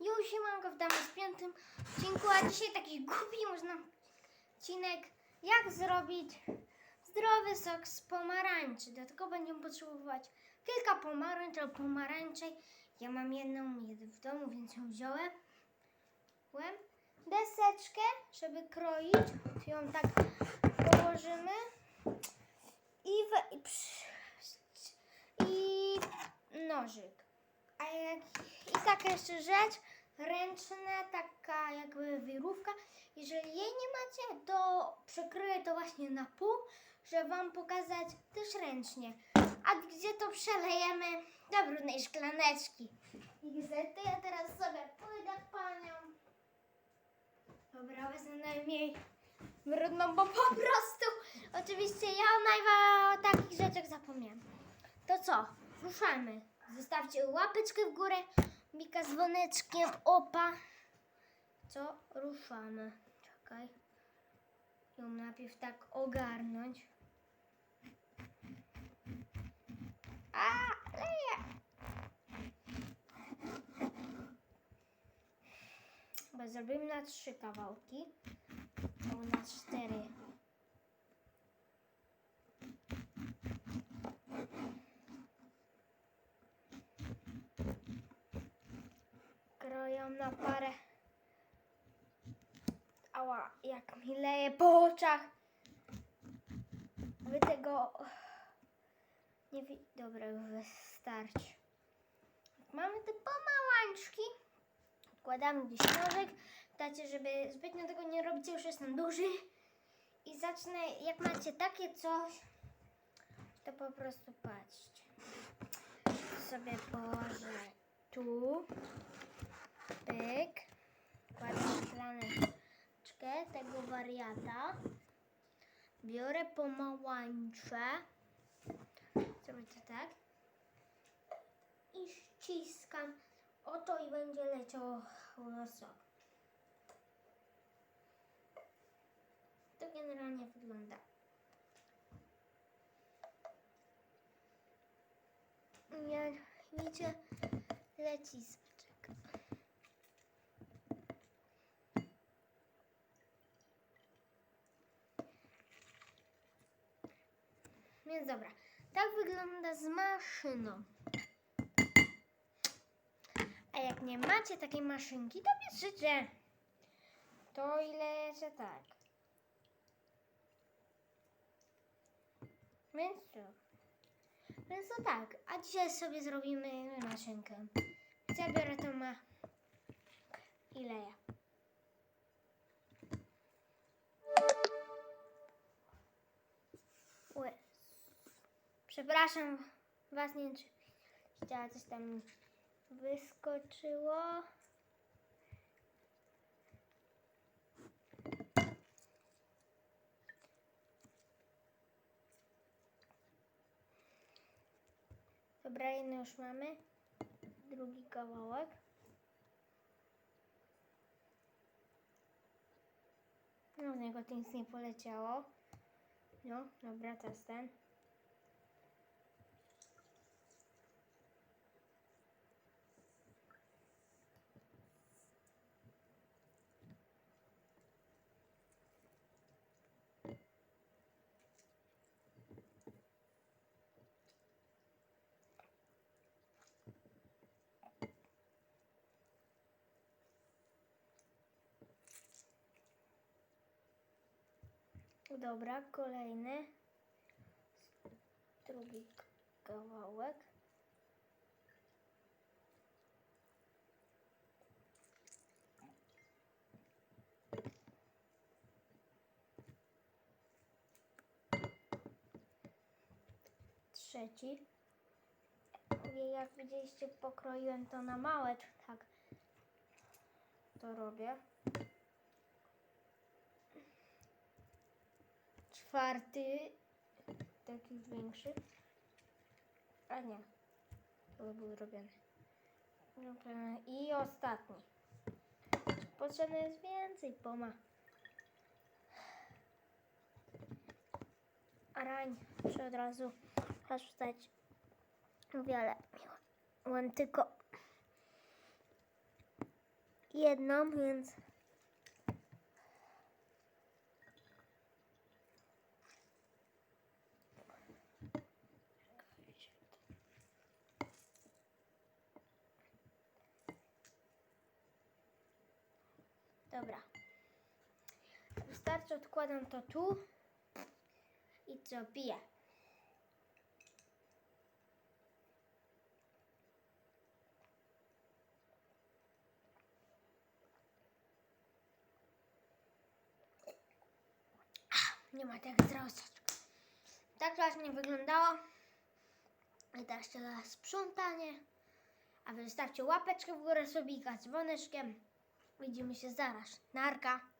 Już siemanko, w piątym odcinku, a dzisiaj taki głupi można odcinek, jak zrobić zdrowy sok z pomarańczy. Do tego będziemy potrzebować kilka pomarańcz albo pomarańczy. Ja mam jedną w domu, więc ją wziąłem. Deseczkę, żeby kroić, ją tak położymy i, i, i nożyk. Jak, I taka jeszcze rzecz, ręczna, taka jakby wirówka. Jeżeli jej nie macie, to przekroję to właśnie na pół, żeby Wam pokazać też ręcznie. A gdzie to przelejemy do brudnej szklaneczki. I to ja teraz sobie pójdę panią. Dobra, wezmę najmniej brudną, bo po prostu oczywiście ja najwa o takich rzeczach zapomniałam. To co? Ruszamy. Zostawcie łapeczkę w górę, Mika z dzwoneczkiem, opa. Co? Ruszamy. Czekaj. Ją najpierw tak ogarnąć. A, leje. Chyba zrobimy na trzy kawałki. Albo na cztery. Kroją na parę. Ała, jak mi leje po oczach. Wy tego nie wi... Dobra, wystarczy. Mamy te pomałączki. Wkładamy gdzieś nożek. Dacie, żeby zbytnio tego nie robić, już jestem duży. I zacznę, jak macie takie coś, to po prostu patrzcie. Sobie położę tu. Pyk. Kładę szklaneczkę tego wariata. Biorę pomałączę. Zrobię tak. I ściskam. Oto i będzie leciał sok. To generalnie wygląda. Widzicie, leci soczek. Więc dobra, tak wygląda z maszyną. A jak nie macie takiej maszynki, to piszcie. To ile że tak. Więc co? Więc to tak, a dzisiaj sobie zrobimy maszynkę. Zabiorę to ma... Ile ja? Przepraszam was, nie czy chciała coś tam wyskoczyło. Dobra, jedno już mamy. Drugi kawałek. No, z niego to nic nie poleciało. No, dobra, teraz ten. Dobra, kolejny. Drugi kawałek. Trzeci. Jak widzieliście, pokroiłem to na małe, czy tak to robię. Czwarty, taki większy. A nie, to był robiony. I ostatni. Potrzebne jest więcej poma. Arań, muszę od razu aż wstać. Wiele. Mam tylko jedną, więc Dobra. Wystarczy, odkładam to tu. I co, piję. Nie ma tak zrostać. Tak właśnie wyglądało. I teraz czeka sprzątanie. A wy zostawcie łapeczkę w górę, subika z dzwoneczkiem. Widzimy się zaraz. Narka.